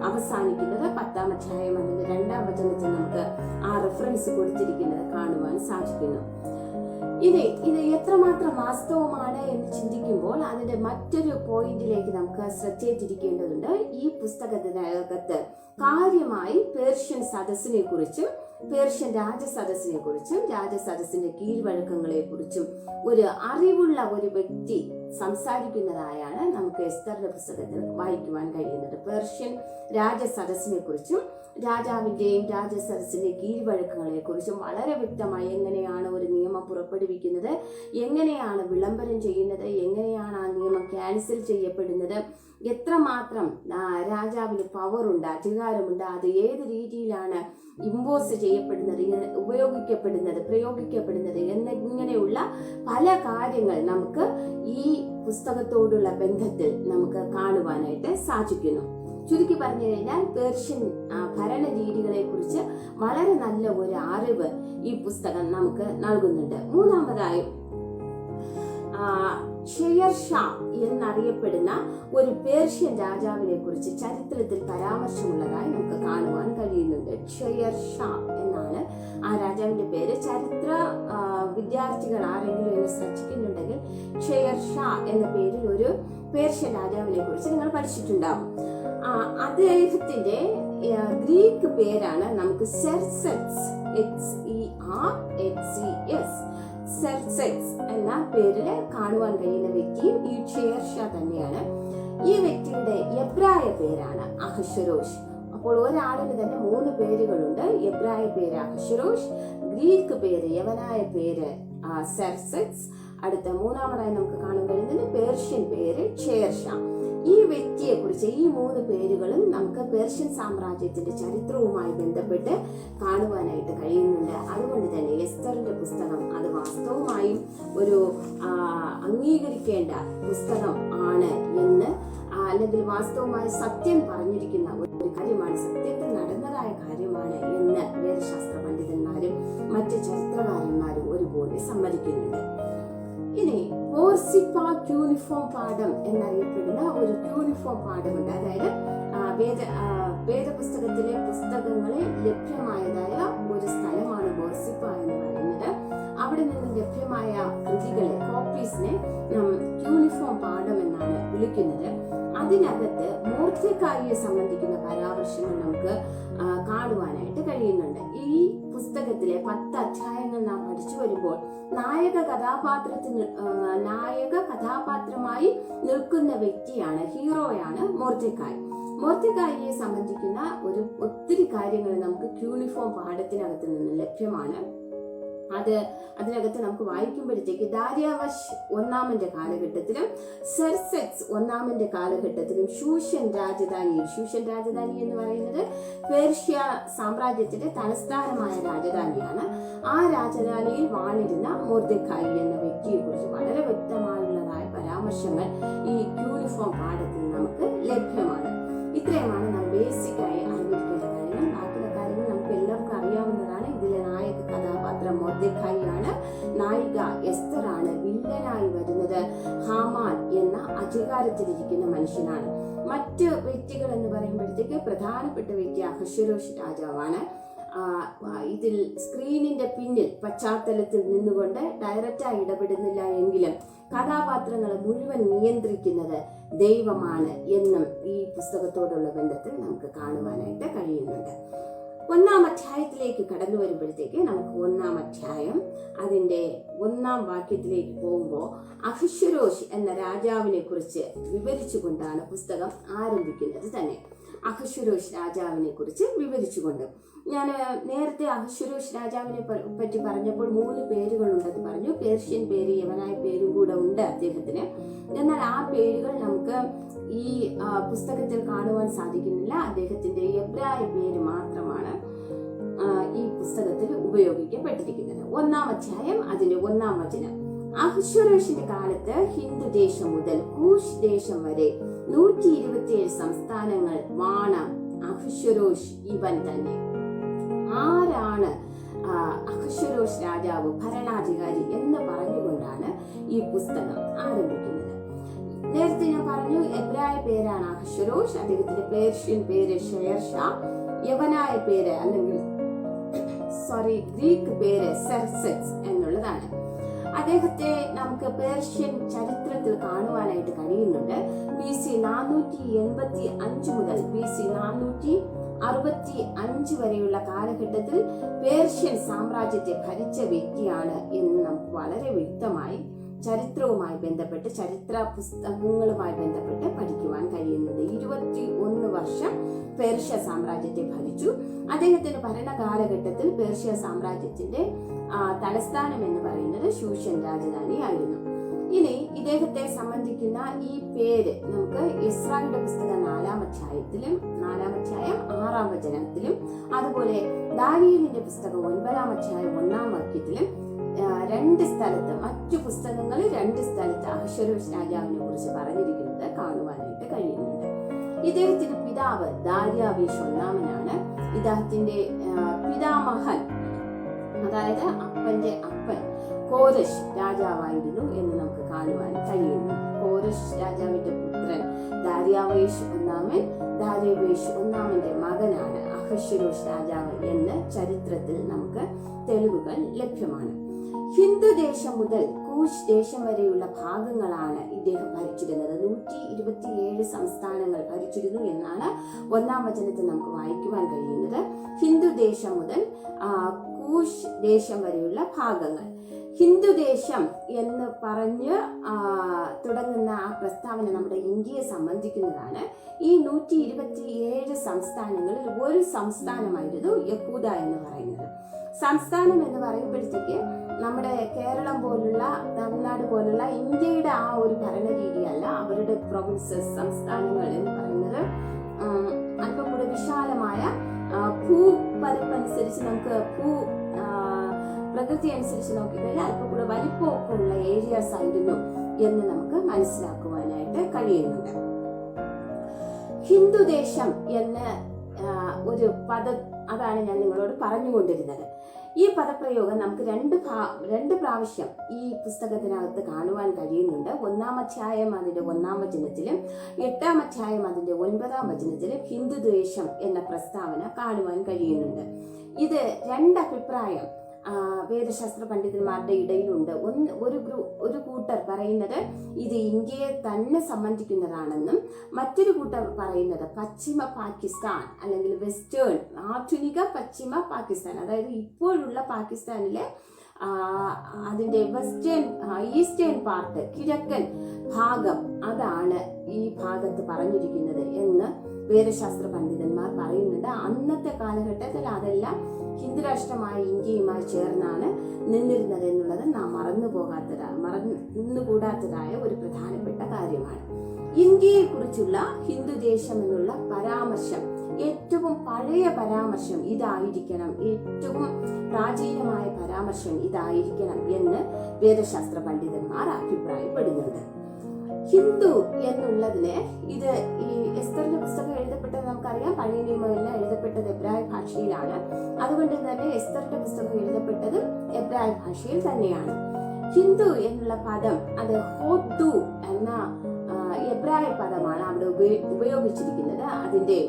അവസാനിക്കുന്നത്. പത്താം അധ്യായം അതിന്റെ രണ്ടാം വചനത്തിൽ നമുക്ക് ആ റെഫറൻസ് കൊടുത്തിരിക്കുന്നത് കാണുവാൻ സാധിക്കുന്നു. ഇത് ഇത് എത്രമാത്രം വാസ്തവമാണ് എന്ന് ചിന്തിക്കുമ്പോൾ അതിന്റെ മറ്റൊരു പോയിന്റിലേക്ക് നമുക്ക് ശ്രദ്ധയിട്ടിരിക്കേണ്ടതുണ്ട് ഈ പുസ്തകത്തിനകത്ത് കാര്യമായി പേർഷ്യൻ സദസ്സിനെ കുറിച്ചും പേർഷ്യൻ രാജസദസ്സിനെ കുറിച്ചും രാജസദസ്സിന്റെ കീഴ്വഴക്കങ്ങളെ കുറിച്ചും ഒരു അറിവുള്ള ഒരു വ്യക്തി സംസാരിക്കുന്നതായാണ് നമുക്ക് എസ്തറിന്റെ പുസ്തകത്തിൽ വായിക്കുവാൻ കഴിയുന്നത്. പേർഷ്യൻ രാജസദസ്സിനെ കുറിച്ചും രാജാവിന്റെയും രാജസരസിന്റെ കുറിച്ചും വളരെ വ്യക്തമായി എങ്ങനെയാണ് ഒരു നിയമം പുറപ്പെടുവിക്കുന്നത് എങ്ങനെയാണ് വിളംബരം ചെയ്യുന്നത് എങ്ങനെയാണ് ആ നിയമം ക്യാൻസൽ ചെയ്യപ്പെടുന്നത് എത്രമാത്രം രാജാവിന് പവറുണ്ട് അധികാരമുണ്ട് അത് ഏത് രീതിയിലാണ് ഇമ്പോസ് ചെയ്യപ്പെടുന്നത് ഉപയോഗിക്കപ്പെടുന്നത് പ്രയോഗിക്കപ്പെടുന്നത് എന്ന ഇങ്ങനെയുള്ള പല കാര്യങ്ങൾ നമുക്ക് ഈ പുസ്തകത്തോടുള്ള ബന്ധത്തിൽ നമുക്ക് കാണുവാനായിട്ട് സാധിക്കുന്നു. ചുരുക്കി പറഞ്ഞു കഴിഞ്ഞാൽ പേർഷ്യൻ ഭരണരീതികളെ ഭരണ രീതികളെ കുറിച്ച് വളരെ നല്ല ഒരു അറിവ് ഈ പുസ്തകം നമുക്ക് നൽകുന്നുണ്ട്. മൂന്നാമതായി ഷെയർഷാ എന്നറിയപ്പെടുന്ന ഒരു പേർഷ്യൻ രാജാവിനെ കുറിച്ച് ചരിത്രത്തിൽ പരാമർശമുള്ളതായി നമുക്ക് കാണുവാൻ കഴിയുന്നുണ്ട്. ഷെയർ ഷാ എന്നാണ് ആ രാജാവിന്റെ പേര്. ചരിത്ര വിദ്യാർത്ഥികൾ ആരെങ്കിലും എന്നെ ശ്രദ്ധിക്കുന്നുണ്ടെങ്കിൽ ഷെയർഷാ എന്ന പേരിൽ ഒരു പേർഷ്യൻ രാജാവിനെ കുറിച്ച് നിങ്ങൾ പഠിച്ചിട്ടുണ്ടാവും. അദ്ദേഹത്തിന്റെ ഗ്രീക്ക് പേരാണ് നമുക്ക് Xerxes X E R X E S Xerxes എന്ന പേരിൽ കാണുവാൻ കഴിയുന്ന വ്യക്തിയും ഈ ഷേർഷ തന്നെയാണ്. ഈ വ്യക്തിയുടെ എബ്രായ പേരാണ് അഹശ്വരോഷ് അപ്പോൾ ഒരാളിന് തന്നെ മൂന്ന് പേരുകളുണ്ട്. എബ്രായ പേര് അഹശ്വരോഷ് ഗ്രീക്ക് പേര് യവനായ പേര് സെർസെക്സ് അടുത്ത മൂന്നാമതായി നമുക്ക് കാണാൻ കഴിയുന്നത് പേർഷ്യൻ പേര് ഷേർഷാ ഈ വ്യക്തിയെ കുറിച്ച് ഈ മൂന്ന് പേരുകളും നമുക്ക് പേർഷ്യൻ സാമ്രാജ്യത്തിന്റെ ചരിത്രവുമായി ബന്ധപ്പെട്ട് കാണുവാനായിട്ട് കഴിയുന്നുണ്ട്. അതുകൊണ്ട് തന്നെ എസ്തറിന്റെ പുസ്തകം അത് വാസ്തവമായും ഒരു അംഗീകരിക്കേണ്ട പുസ്തകം ആണ് എന്ന് അല്ലെങ്കിൽ വാസ്തവമായ സത്യം പറഞ്ഞിരിക്കുന്ന ഒരു കാര്യമാണ് സത്യത്തിൽ നടന്നതായ കാര്യമാണ് എന്ന് വേദശാസ്ത്ര പണ്ഡിതന്മാരും മറ്റ് ചരിത്രകാരന്മാരും ഒരുപോലെ സമ്മതിക്കുന്നുണ്ട്. ഇനി പോർസിപ്പ ക്യൂണിഫോം പാഠം എന്നറിയപ്പെടുന്ന ഒരു ക്യൂണിഫോം പാഠമുണ്ട്. അതായത് വേദ വേദപുസ്തകത്തിലെ പുസ്തകങ്ങളെ ലഭ്യമായതായ ഒരു സ്ഥലമാണ് ഗോസിപ്പ എന്ന് പറയുന്നത്. അവിടെ നിന്ന് ലഭ്യമായ കൃതികളെ കോപ്പീസിനെ യൂണിഫോം പാഠം എന്നാണ് വിളിക്കുന്നത്. അതിനകത്ത് മൂർത്തിക്കായിയെ സംബന്ധിക്കുന്ന പരാമർശങ്ങൾ നമുക്ക് കാണുവാനായിട്ട് കഴിയുന്നുണ്ട്. ഈ പുസ്തകത്തിലെ പത്ത് അധ്യായങ്ങൾ നാം പഠിച്ചു വരുമ്പോൾ നായക കഥാപാത്രത്തിന് നായക കഥാപാത്രമായി നിൽക്കുന്ന വ്യക്തിയാണ് ഹീറോയാണ് മോർത്തിക്കായ്. മോർത്തിക്കായിയെ സംബന്ധിക്കുന്ന ഒരു ഒത്തിരി കാര്യങ്ങൾ നമുക്ക് ക്യൂണിഫോം പാഠത്തിനകത്ത് നിന്ന് ലഭ്യമാണ്. അത് അതിനകത്ത് നമുക്ക് വായിക്കുമ്പോഴത്തേക്ക് ദാര്യാവശ് ഒന്നാമന്റെ കാലഘട്ടത്തിലും സെർസെക്സ് ഒന്നാമന്റെ കാലഘട്ടത്തിലും ഷൂഷൻ രാജധാനിയിൽ ഷൂഷൻ രാജധാനി എന്ന് പറയുന്നത് പേർഷ്യ സാമ്രാജ്യത്തിന്റെ തലസ്ഥാനമായ രാജധാനിയാണ്. ആ രാജധാനിയിൽ വാണിരുന്ന മോർദക്കായി എന്ന വ്യക്തിയെ കുറിച്ച് വളരെ വ്യക്തമായുള്ളതായ പരാമർശങ്ങൾ ഈ യൂണിഫോം പാഠത്തിൽ നമുക്ക് ലഭ്യമാണ്. ഇത്രയുമാണ് നാം ബേസിക്കായി അധികാരത്തിലിരിക്കുന്ന മനുഷ്യനാണ്. മറ്റ് വ്യക്തികൾ എന്ന് പറയുമ്പോഴത്തേക്ക് പ്രധാനപ്പെട്ട വ്യക്തി അഹശ്വരോഷ് രാജാവാണ്. ഇതിൽ സ്ക്രീനിന്റെ പിന്നിൽ പശ്ചാത്തലത്തിൽ നിന്നുകൊണ്ട് ഡയറക്റ്റായി ഇടപെടുന്നില്ല എങ്കിലും കഥാപാത്രങ്ങളെ മുഴുവൻ നിയന്ത്രിക്കുന്നത് ദൈവമാണ് എന്നും ഈ പുസ്തകത്തോടുള്ള ബന്ധത്തിൽ നമുക്ക് കാണുവാനായിട്ട് കഴിയുന്നുണ്ട്. ഒന്നാം അധ്യായത്തിലേക്ക് കടന്നു വരുമ്പോഴത്തേക്ക് നമുക്ക് ഒന്നാം അധ്യായം അതിന്റെ ഒന്നാം വാക്യത്തിലേക്ക് പോകുമ്പോൾ അഹശ്വരോഷ് എന്ന രാജാവിനെ കുറിച്ച് വിവരിച്ചുകൊണ്ടാണ് പുസ്തകം ആരംഭിക്കുന്നത് തന്നെ. അഹശ്വരോഷ് രാജാവിനെ കുറിച്ച് വിവരിച്ചുകൊണ്ട്. ഞാൻ നേരത്തെ അഹശ്വരോഷ് രാജാവിനെ പറ്റി പറഞ്ഞപ്പോൾ മൂന്ന് പേരുകളുണ്ടെന്ന് പറഞ്ഞു. പേർഷ്യൻ പേര് യവനായ പേരും കൂടെ ഉണ്ട് അദ്ദേഹത്തിന്. എന്നാൽ ആ പേരുകൾ നമുക്ക് ഈ പുസ്തകത്തിൽ കാണുവാൻ സാധിക്കുന്നില്ല. അദ്ദേഹത്തിന്റെ എബ്രായ പേര് മാത്രമാണ് ഈ പുസ്തകത്തിൽ ഉപയോഗിക്കപ്പെട്ടിരിക്കുന്നത്. ഒന്നാം അധ്യായം അതിന്റെ ഒന്നാം വചനം. അഹുശ്വരോഷിന്റെ കാലത്ത് ഹിന്ദു ദേശം മുതൽ കൂഷ് ദേശം വരെ നൂറ്റി ഇരുപത്തിയേഴ് സംസ്ഥാനങ്ങൾ വാണ അഹുശ്വരോഷ് ഇവൻ തന്നെ. ആരാണ് അഹുശ്വരോഷ് രാജാവ് ഭരണാധികാരി എന്ന് പറഞ്ഞുകൊണ്ടാണ് ഈ പുസ്തകം ആരംഭിക്കുന്നത്? ഞാൻ പറഞ്ഞു. എബ്രായ പേരാണ് അഹ്ശ്വരോഷ് അദ്ദേഹത്തിന്റെ പേർഷ്യൻ പേര് ഷെയർഷാ യവനായ പേര് അല്ലെങ്കിൽ സോറി ഗ്രീക്ക് പേര് സെർസെക്സ് എന്നുള്ളതാണ്. അദ്ദേഹത്തെ നമുക്ക് പേർഷ്യൻ ചരിത്രത്തിൽ കാണുവാനായിട്ട് കഴിയുന്നുണ്ട്. ബി സി നാനൂറ്റി എൺപത്തി അഞ്ച് മുതൽ ബി സി നാനൂറ്റി അറുപത്തി അഞ്ച് വരെയുള്ള കാലഘട്ടത്തിൽ പേർഷ്യൻ സാമ്രാജ്യത്തെ ഭരിച്ച വ്യക്തിയാണ് എന്ന് നമുക്ക് വളരെ വ്യക്തമായി ചരിത്രവുമായി ബന്ധപ്പെട്ട് ചരിത്ര പുസ്തകങ്ങളുമായി ബന്ധപ്പെട്ട് പഠിക്കുവാൻ കഴിയുന്നത്. ഇരുപത്തി ഒന്ന് വർഷം പേർഷ്യ സാമ്രാജ്യത്തെ ഭരിച്ചു. അദ്ദേഹത്തിന്റെ ഭരണകാലഘട്ടത്തിൽ പേർഷ്യ സാമ്രാജ്യത്തിന്റെ തലസ്ഥാനം എന്ന് പറയുന്നത് ശൂഷൻ രാജധാനിയായിരുന്നു. ഇനി ഇദ്ദേഹത്തെ സംബന്ധിക്കുന്ന ഈ പേര് നമുക്ക് ഇസ്രായേലിന്റെ പുസ്തകം നാലാം അധ്യായത്തിലും നാലാം അധ്യായം ആറാം വചനത്തിലും അതുപോലെ ദാനിയലിന്റെ പുസ്തകം ഒൻപതാം അധ്യായം ഒന്നാം വാക്യത്തിലും രണ്ട് സ്ഥലത്ത് മറ്റു പുസ്തകങ്ങളിൽ രണ്ട് സ്ഥലത്ത് അഹശ്വരോഷ് രാജാവിനെ കുറിച്ച് പറഞ്ഞിരിക്കുന്നത് കാണുവാനായിട്ട് കഴിയുന്നുണ്ട്. ഇദ്ദേഹത്തിന്റെ പിതാവ് ദാര്യാവേഷ് ഒന്നാമനാണ് ഇദ്ദേഹത്തിന്റെ പിതാമഹൻ അതായത് അപ്പന്റെ അപ്പൻ കോരശ് രാജാവായിരുന്നു എന്ന് നമുക്ക് കാണുവാൻ കഴിയുന്നു. കോരശ് രാജാവിന്റെ പുത്രൻ ദാര്യാവേഷ് ഒന്നാമൻ ദാര്യാവേഷ് ഒന്നാമന്റെ മകനാണ് അഹശ്വരോഷ് രാജാവ് എന്ന് ചരിത്രത്തിൽ നമുക്ക് തെളിവുകൾ ലഭ്യമാണ്. ഹിന്ദു ദേശം മുതൽ കൂശ് ദേശം വരെയുള്ള ഭാഗങ്ങളാണ് ഇദ്ദേഹം ഭരിച്ചിരുന്നത്. നൂറ്റി ഇരുപത്തിയേഴ് സംസ്ഥാനങ്ങൾ ഭരിച്ചിരുന്നു എന്നാണ് ഒന്നാം വചനത്തിൽ നമുക്ക് വായിക്കുവാൻ കഴിയുന്നത്. ഹിന്ദു ദേശം മുതൽ കൂശ് ദേശം വരെയുള്ള ഭാഗങ്ങൾ. ഹിന്ദു ദേശം എന്ന് പറഞ്ഞ് തുടങ്ങുന്ന ആ പ്രസ്താവന നമ്മുടെ ഇന്ത്യയെ സംബന്ധിക്കുന്നതാണ്. ഈ നൂറ്റി ഇരുപത്തിയേഴ് സംസ്ഥാനങ്ങളിൽ ഒരു സംസ്ഥാനമായിരുന്നു യഹൂദ എന്ന് പറയുന്നത്. സംസ്ഥാനം എന്ന് പറയുമ്പോഴത്തേക്ക് നമ്മുടെ കേരളം പോലുള്ള തമിഴ്നാട് പോലുള്ള ഇന്ത്യയുടെ ആ ഒരു ഭരണരീതിയല്ല അവരുടെ പ്രൊവിൻസസ് സംസ്ഥാനങ്ങൾ എന്ന് പറയുന്നത്. അല്പം കൂടെ വിശാലമായ ഭൂപരപ്പനുസരിച്ച് നമുക്ക് ഭൂ പ്രകൃതി അനുസരിച്ച് നോക്കിക്കഴിഞ്ഞാൽ അല്പം കൂടെ വലിപ്പമൊക്കെ ഉള്ള ഏരിയാസ് ആയിരുന്നു എന്ന് നമുക്ക് മനസ്സിലാക്കുവാനായിട്ട് കഴിയുന്നുണ്ട്. ഹിന്ദുദേശം എന്ന് ഒരു പദ അതാണ് ഞാൻ നിങ്ങളോട് പറഞ്ഞുകൊണ്ടിരുന്നത്. ഈ പദപ്രയോഗം നമുക്ക് രണ്ട് രണ്ട് പ്രാവശ്യം ഈ പുസ്തകത്തിനകത്ത് കാണുവാൻ കഴിയുന്നുണ്ട്. ഒന്നാം അധ്യായം അതിന്റെ ഒന്നാം വചനത്തിലും എട്ടാം അധ്യായം അതിന്റെ ഒൻപതാം വചനത്തിലും ഹിന്ദുദ്വേഷം എന്ന പ്രസ്താവന കാണുവാൻ കഴിയുന്നുണ്ട്. ഇത് രണ്ട് അഭിപ്രായം വേദശാസ്ത്ര പണ്ഡിതന്മാരുടെ ഇടയിലുണ്ട്. ഒന്ന് ഒരു ഗ്രൂ ഒരു കൂട്ടർ പറയുന്നത് ഇത് ഇന്ത്യയെ തന്നെ സംബന്ധിക്കുന്നതാണെന്നും മറ്റൊരു കൂട്ടർ പറയുന്നത് പശ്ചിമ പാകിസ്ഥാൻ അല്ലെങ്കിൽ വെസ്റ്റേൺ ആധുനിക പശ്ചിമ പാകിസ്ഥാൻ. അതായത് ഇപ്പോഴുള്ള പാകിസ്ഥാനിലെ അതിന്റെ വെസ്റ്റേൺ ഈസ്റ്റേൺ പാർട്ട് കിഴക്കൻ ഭാഗം അതാണ് ഈ ഭാഗത്ത് പറഞ്ഞിരിക്കുന്നത് എന്ന് വേദശാസ്ത്ര പണ്ഡിതന്മാർ പറയുന്നുണ്ട്. അന്നത്തെ കാലഘട്ടത്തിൽ അതെല്ലാം ഹിന്ദുരാഷ്ട്രമായ ഇന്ത്യയുമായി ചേർന്നാണ് നിന്നിരുന്നത് എന്നുള്ളത് നാം മറന്നു പോകാത്തതാ മറന്നുകൂടാത്തതായ ഒരു പ്രധാനപ്പെട്ട കാര്യമാണ്. ഇന്ത്യയെക്കുറിച്ചുള്ള ഹിന്ദുദേശം എന്നുള്ള പരാമർശം ഏറ്റവും പഴയ പരാമർശം ഇതായിരിക്കണം. ഏറ്റവും പ്രാചീനമായ പരാമർശം ഇതായിരിക്കണം എന്ന് വേദശാസ്ത്ര പണ്ഡിതന്മാർ അഭിപ്രായപ്പെടുന്നുണ്ട്. ഹിന്ദു എന്നുള്ളതിന് ഇത് ഈ എസ്തറിന്റെ പുസ്തകം എഴുതപ്പെട്ടത് നമുക്കറിയാം. പഴയ നിയമമെല്ലാം എഴുതപ്പെട്ടത് എബ്രായ ഭാഷയിലാണ്. അതുകൊണ്ട് തന്നെ എസ്തറിന്റെ പുസ്തകം എഴുതപ്പെട്ടത് എബ്രായ ഭാഷയിൽ തന്നെയാണ്. ഹിന്ദു എന്നുള്ള പദം അത് ഹോദ്ദു എന്ന എബ്രായ പദമാണ് അവിടെ ഉപയോ- ഉപയോഗിച്ചിരിക്കുന്നത്. അതിന്റെ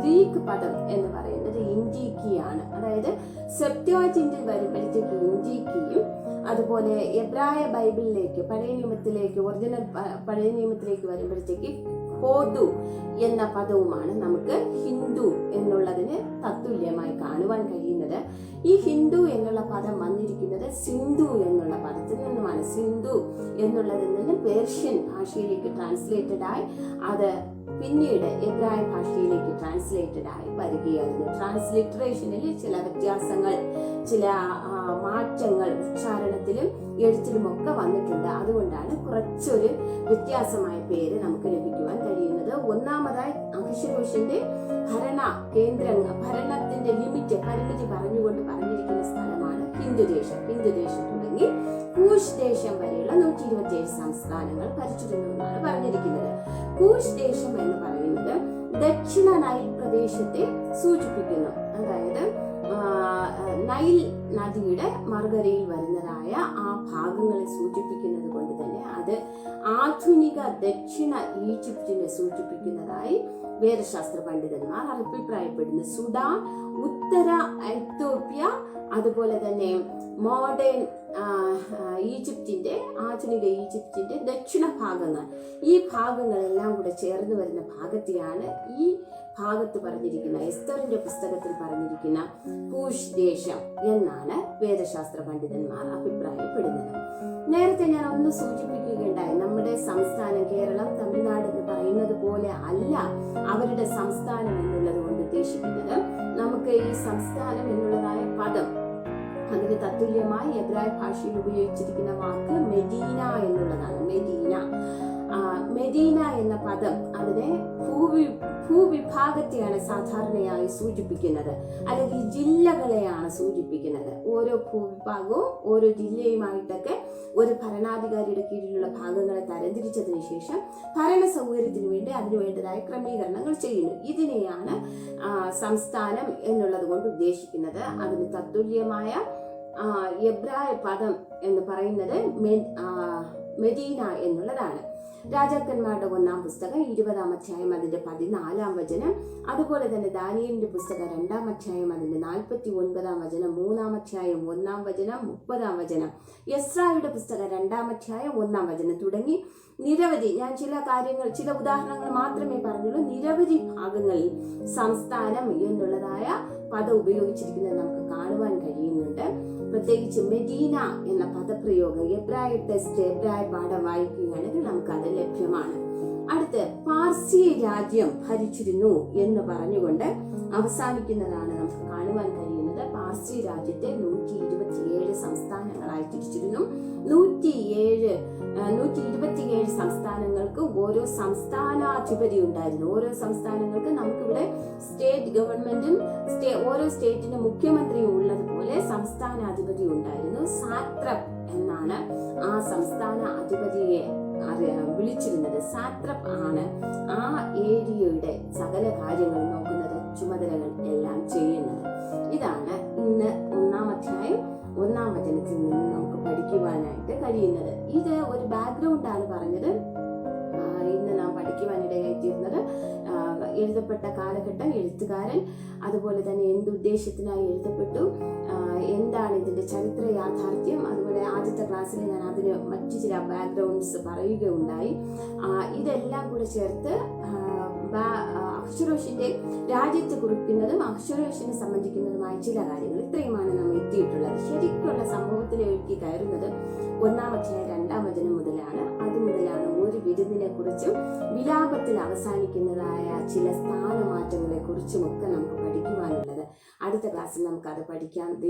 ഗ്രീക്ക് പദം എന്ന് പറയുന്നത് ഇൻഡീക്കിയാണ്. അതായത് സെപ്റ്റോജിന്റിൽ വരുമ്പോഴത്തേക്ക് ഇൻഡീക്കിയും അതുപോലെ എബ്രായ ബൈബിളിലേക്ക് പഴയ നിയമത്തിലേക്ക് ഒറിജിനൽ പഴയ നിയമത്തിലേക്ക് വരുമ്പോഴത്തേക്ക് ഹോദു എന്ന പദവുമാണ് നമുക്ക് ഹിന്ദു എന്നുള്ളതിന് തത്തുല്യമായി കാണുവാൻ കഴിയുന്നത്. ഈ ഹിന്ദു എന്നുള്ള പദം വന്നിരിക്കുന്നത് സിന്ധു എന്നുള്ള പദത്തിൽ നിന്നുമാണ്. സിന്ധു എന്നുള്ളതിൽ നിന്ന് പേർഷ്യൻ ഭാഷയിലേക്ക് ട്രാൻസ്ലേറ്റഡ് ആയി അത് പിന്നീട് എബ്രായ ഭാഷയിലേക്ക് ട്രാൻസ്ലേറ്റഡ് ആയി വരികയായിരുന്നു. ട്രാൻസ്ലിറ്ററേഷനിൽ ചില വ്യത്യാസങ്ങൾ ചില മാറ്റങ്ങൾ ഉച്ചാരണത്തിലും എഴുത്തിലും ഒക്കെ വന്നിട്ടുണ്ട്. അതുകൊണ്ടാണ് കുറച്ചൊരു വ്യത്യാസമായ പേര് നമുക്ക് ലഭിക്കുവാൻ കഴിയുന്നത്. ഒന്നാമതായി അഹിഷരോഷന്റെ ഭരണ കേന്ദ്രങ്ങൾ ഭരണത്തിന്റെ ലിമിറ്റ് പരിമിതി പറഞ്ഞുകൊണ്ട് പറഞ്ഞിരിക്കുന്ന സ്ഥലമാണ് ഹിന്ദുദേശം ഹിന്ദുദേശം തുടങ്ങി കൂഷ് ദേശം വരെയുള്ള നൂറ്റി ഇരുപത്തിയേഴ് സംസ്ഥാനങ്ങൾ ഭരിച്ചിരുന്നതെന്നാണ് പറഞ്ഞിരിക്കുന്നത്. കൂഷ് ദേശം എന്ന് പറയുന്നത് ദക്ഷിണ നൈൽ പ്രദേശത്തെ സൂചിപ്പിക്കുന്നു. അതായത് നൈൽ നദിയുടെ മറുകരയിൽ വരുന്നതായ ആ ഭാഗങ്ങളെ സൂചിപ്പിക്കുന്നത് കൊണ്ട് തന്നെ അത് ആധുനിക ദക്ഷിണ ഈജിപ്തിനെ സൂചിപ്പിക്കുന്നതായി വേദശാസ്ത്ര പണ്ഡിതന്മാർ അഭിപ്രായപ്പെടുന്നു. സുഡാൻ ഉത്തര എത്യോപ്യ അതുപോലെ തന്നെ മോഡേൺ ഈജിപ്തിന്റെ ആധുനിക ഈജിപ്തിന്റെ ദക്ഷിണ ഭാഗങ്ങൾ. ഈ ഭാഗങ്ങളെല്ലാം കൂടെ ചേർന്ന് വരുന്ന ഭാഗത്തെയാണ് ഈ ഭാഗത്ത് പറഞ്ഞിരിക്കുന്ന എസ്തറിന്റെ പുസ്തകത്തിൽ പറഞ്ഞിരിക്കുന്ന കൂഷ് ദേശം എന്നാണ് വേദശാസ്ത്ര പണ്ഡിതന്മാർ അഭിപ്രായപ്പെടുന്നത്. നേരത്തെ ഞാൻ ഒന്ന് സൂചിപ്പിക്കുകയുണ്ടായി. നമ്മുടെ സംസ്ഥാനം കേരളം തമിഴ്നാട് എന്ന് പറയുന്നത് പോലെ അല്ല അവരുടെ സംസ്ഥാനം എന്നുള്ളത് കൊണ്ട് ഉദ്ദേശിക്കുന്നത് നമുക്ക് ഈ സംസ്ഥാനം എന്നുള്ളതായ പദം അതിന് തത്തുല്യമായി എബ്രായ ഭാഷയിൽ ഉപയോഗിച്ചിരിക്കുന്ന വാക്ക് മെദീന എന്നുള്ളതാണ്. മെദീന. മെദീന എന്ന പദം അതിനെ ഭൂവി ഭൂവിഭാഗത്തെയാണ് സാധാരണയായി സൂചിപ്പിക്കുന്നത്. അല്ലെങ്കിൽ ജില്ലകളെയാണ് സൂചിപ്പിക്കുന്നത്. ഓരോ ഭൂവിഭാഗവും ഓരോ ജില്ലയുമായിട്ടൊക്കെ ഒരു ഭരണാധികാരിയുടെ കീഴിലുള്ള ഭാഗങ്ങളെ തരംതിരിച്ചതിന് ശേഷം ഭരണ സൗകര്യത്തിന് വേണ്ടി അതിനു വേണ്ടതായ ക്രമീകരണങ്ങൾ ചെയ്യുന്നു. ഇതിനെയാണ് സംസ്ഥാനം എന്നുള്ളത് കൊണ്ട് ഉദ്ദേശിക്കുന്നത്. അതിന് തത്തുല്യമായ എബ്രായ പദം എന്ന് പറയുന്നത് മെദീന എന്നുള്ളതാണ്. രാജാക്കന്മാരുടെ ഒന്നാം പുസ്തകം ഇരുപതാം അധ്യായം അതിന്റെ പതിനാലാം വചനം. അതുപോലെ തന്നെ ദാനിയലിന്റെ പുസ്തകം രണ്ടാം അധ്യായം അതിന്റെ നാൽപ്പത്തി ഒൻപതാം വചനം മൂന്നാം അധ്യായം ഒന്നാം വചനം മുപ്പതാം വചനം. യസ്രായുടെ പുസ്തകം രണ്ടാം അധ്യായം ഒന്നാം വചനം തുടങ്ങി. നിരവധി ഞാൻ ചില കാര്യങ്ങൾ ചില ഉദാഹരണങ്ങൾ മാത്രമേ പറഞ്ഞുള്ളൂ. നിരവധി ഭാഗങ്ങളിൽ സംസ്ഥാനം എന്നുള്ളതായ പദം ഉപയോഗിച്ചിരിക്കുന്നത് നമുക്ക് കാണുവാൻ കഴിയുന്നുണ്ട്. പ്രത്യേകിച്ച് മെദീന എന്ന പദപ്രയോഗം എബ്രായ ടെസ്റ്റ് എബ്രായ പാഠം വായിക്കുകയാണെങ്കിൽ നമുക്കത് ലഭ്യമാണ്. അടുത്ത് പാർസി രാജ്യം ഭരിച്ചിരുന്നു എന്ന് പറഞ്ഞുകൊണ്ട് അവസാനിക്കുന്നതാണ് നമുക്ക് കാണുവാൻ കഴിയുന്നത്. പാർസി രാജ്യത്തെ നൂറ്റി ഇരുപത്തിയേഴ് സംസ്ഥാനങ്ങളായി തിരിച്ചിരുന്നു. നൂറ്റിയേഴ് നൂറ്റി ഇരുപത്തിയേഴ് സംസ്ഥാനങ്ങൾക്ക് ഓരോ സംസ്ഥാനാധിപതി ഉണ്ടായിരുന്നു. ഓരോ സംസ്ഥാനങ്ങൾക്ക് നമുക്കിവിടെ സ്റ്റേറ്റ് ഗവൺമെന്റും സ്റ്റേ ഓരോ സ്റ്റേറ്റിന്റെ മുഖ്യമന്ത്രിയും ഉള്ളതുപോലെ സംസ്ഥാനാധിപതി ഉണ്ടായിരുന്നു. സാത്രപ് എന്നാണ് ആ സംസ്ഥാന അധിപതിയെ വിളിച്ചിരുന്നത്. സാത്രപ് ആണ് ആ ഏരിയയുടെ സകല കാര്യങ്ങൾ നോക്കുന്നത് ചുമതലകൾ എല്ലാം ചെയ്യുന്നത്. ഇതാണ് ഇന്ന് ഒന്നാം അധ്യായം ഒന്നാം വചനത്തിൽ നിന്ന് നമുക്ക് പഠിക്കുവാനായിട്ട് കഴിയുന്നത്. ഇത് ഒരു എഴുതപ്പെട്ട കാലഘട്ടം എഴുത്തുകാരൻ അതുപോലെ തന്നെ എന്തുദ്ദേശത്തിനായി എഴുതപ്പെട്ടു എന്താണ് ഇതിന്റെ ചരിത്ര യാഥാർത്ഥ്യം അതുപോലെ ആദ്യത്തെ ക്ലാസ്സിൽ ഞാൻ അതിന് മറ്റു ചില ബാക്ക്ഗ്രൗണ്ട്സ് പറയുകയുണ്ടായി. ഇതെല്ലാം കൂടെ ചേർത്ത് അക്ഷരോഷിന്റെ രാജ്യത്തെ കുറിക്കുന്നതും അക്ഷരോഷിനെ സംബന്ധിക്കുന്നതുമായ ചില കാര്യങ്ങൾ ഇത്രയുമാണ് നമ്മൾ എത്തിയിട്ടുള്ളത്. ശരിക്കുള്ള സംഭവത്തിലേക്ക് കയറുന്നത് ഒന്നാം അധ്യായ രണ്ടാം വചനം മുതലാണ്. വിരുന്നിനെ കുറിച്ചും വിലാപത്തിൽ അവസാനിക്കുന്നതായ ചില സ്ഥാനമാറ്റങ്ങളെ കുറിച്ചും ഒക്കെ നമുക്ക് പഠിക്കുവാനുള്ളത്. അടുത്ത ക്ലാസ്സിൽ നമുക്ക് അത് പഠിക്കാം